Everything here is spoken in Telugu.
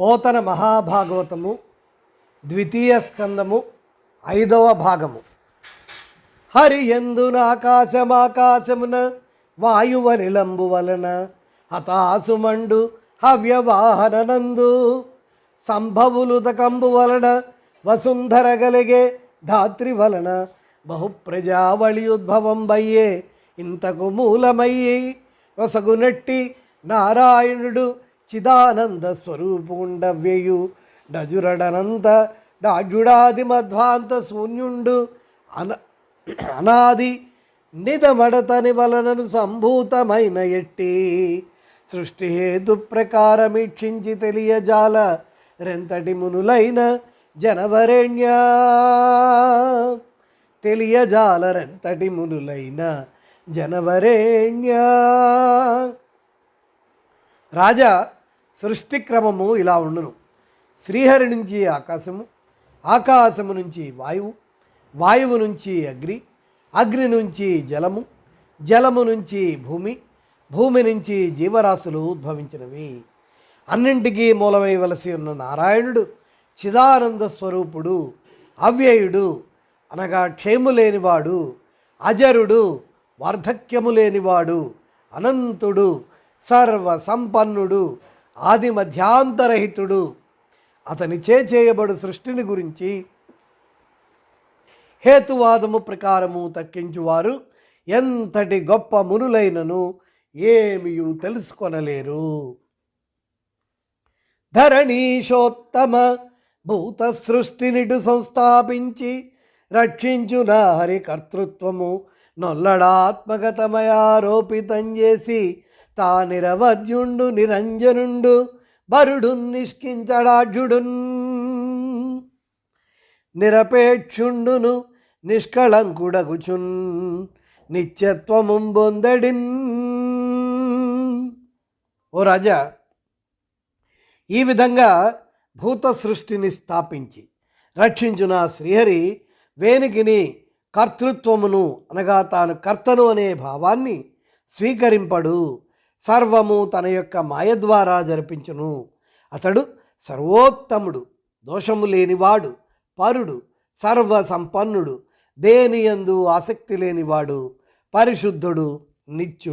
పోతన మహాభాగవతము ద్వితీయ స్కందము ఐదవ భాగము. హరి ఎందున ఆకాశమాకాశమున వాయువ నిలంబు వలన హతాసుమండు హవ్యవాహననందు సంభవులుతకంబు వలన వసుంధర గలిగే ధాత్రి వలన బహుప్రజావళి ఉద్భవం బయ్యే ఇంతకు మూలమయ్యి వసగునట్టి నారాయణుడు చిదానంద స్వరూపుండవ్యయు. డజురడనంత డాడ్యుడాది మధ్వాంత శూన్యుండు. అన అనాది నిదమడతని వలనను సంభూతమైన ఎట్టి. సృష్టి హేతు ప్రకారమీక్షించి తెలియజాల రెంతటి మునులైన జనవరేణ్య. తెలియజాల రెంతటి మునులైన జనవరేణ్య. రాజా సృష్టి క్రమము ఇలా ఉండును. శ్రీహరి నుంచి ఆకాశము ఆకాశము నుంచి వాయువు వాయువు నుంచి అగ్ని అగ్ని నుంచి జలము జలము నుంచి భూమి భూమి నుంచి జీవరాశులు ఉద్భవించినవి. అన్నింటికీ మూలమైవలసి ఉన్న నారాయణుడు చిదానంద స్వరూపుడు అవ్యయుడు అనగా క్షేము లేనివాడు అజరుడు వార్ధక్యము లేనివాడు అనంతుడు సర్వ సంపన్నుడు ఆది మధ్యాంతరహితుడు. అతని చే చేయబడు సృష్టిని గురించి హేతువాదము ప్రకారము తక్కించువారు. ఎంతటి గొప్ప మునులైనను ఏమియు తెలుసుకొనలేరు. ధరణీశోత్తమ భూత సృష్టినిటు సంస్థాపించి రక్షించున హరికర్తృత్వము కర్తృత్వము నొల్లడాత్మగతమయారోపితం చేసి తా నిరవధ్యుండు నిరంజనుండు బరుడు నిష్కించడాఢ్యుడున్. నిరపేక్షుండును నిష్కళంకుడగుచున్ నిత్యత్వము బొందడిన్. ఓ రాజా ఈ విధంగా భూత సృష్టిని స్థాపించి రక్షించున శ్రీహరి వేణికిని కర్తృత్వమును అనగా తాను కర్తను అనే భావాన్ని స్వీకరింపడు. సర్వము తన యొక్క మాయ ద్వారా జరిపించును. అతడు సర్వోత్తముడు దోషము లేనివాడు పరుడు సర్వ సంపన్నుడు దేనియందు ఆసక్తి లేనివాడు పరిశుద్ధుడు నిత్యుడు.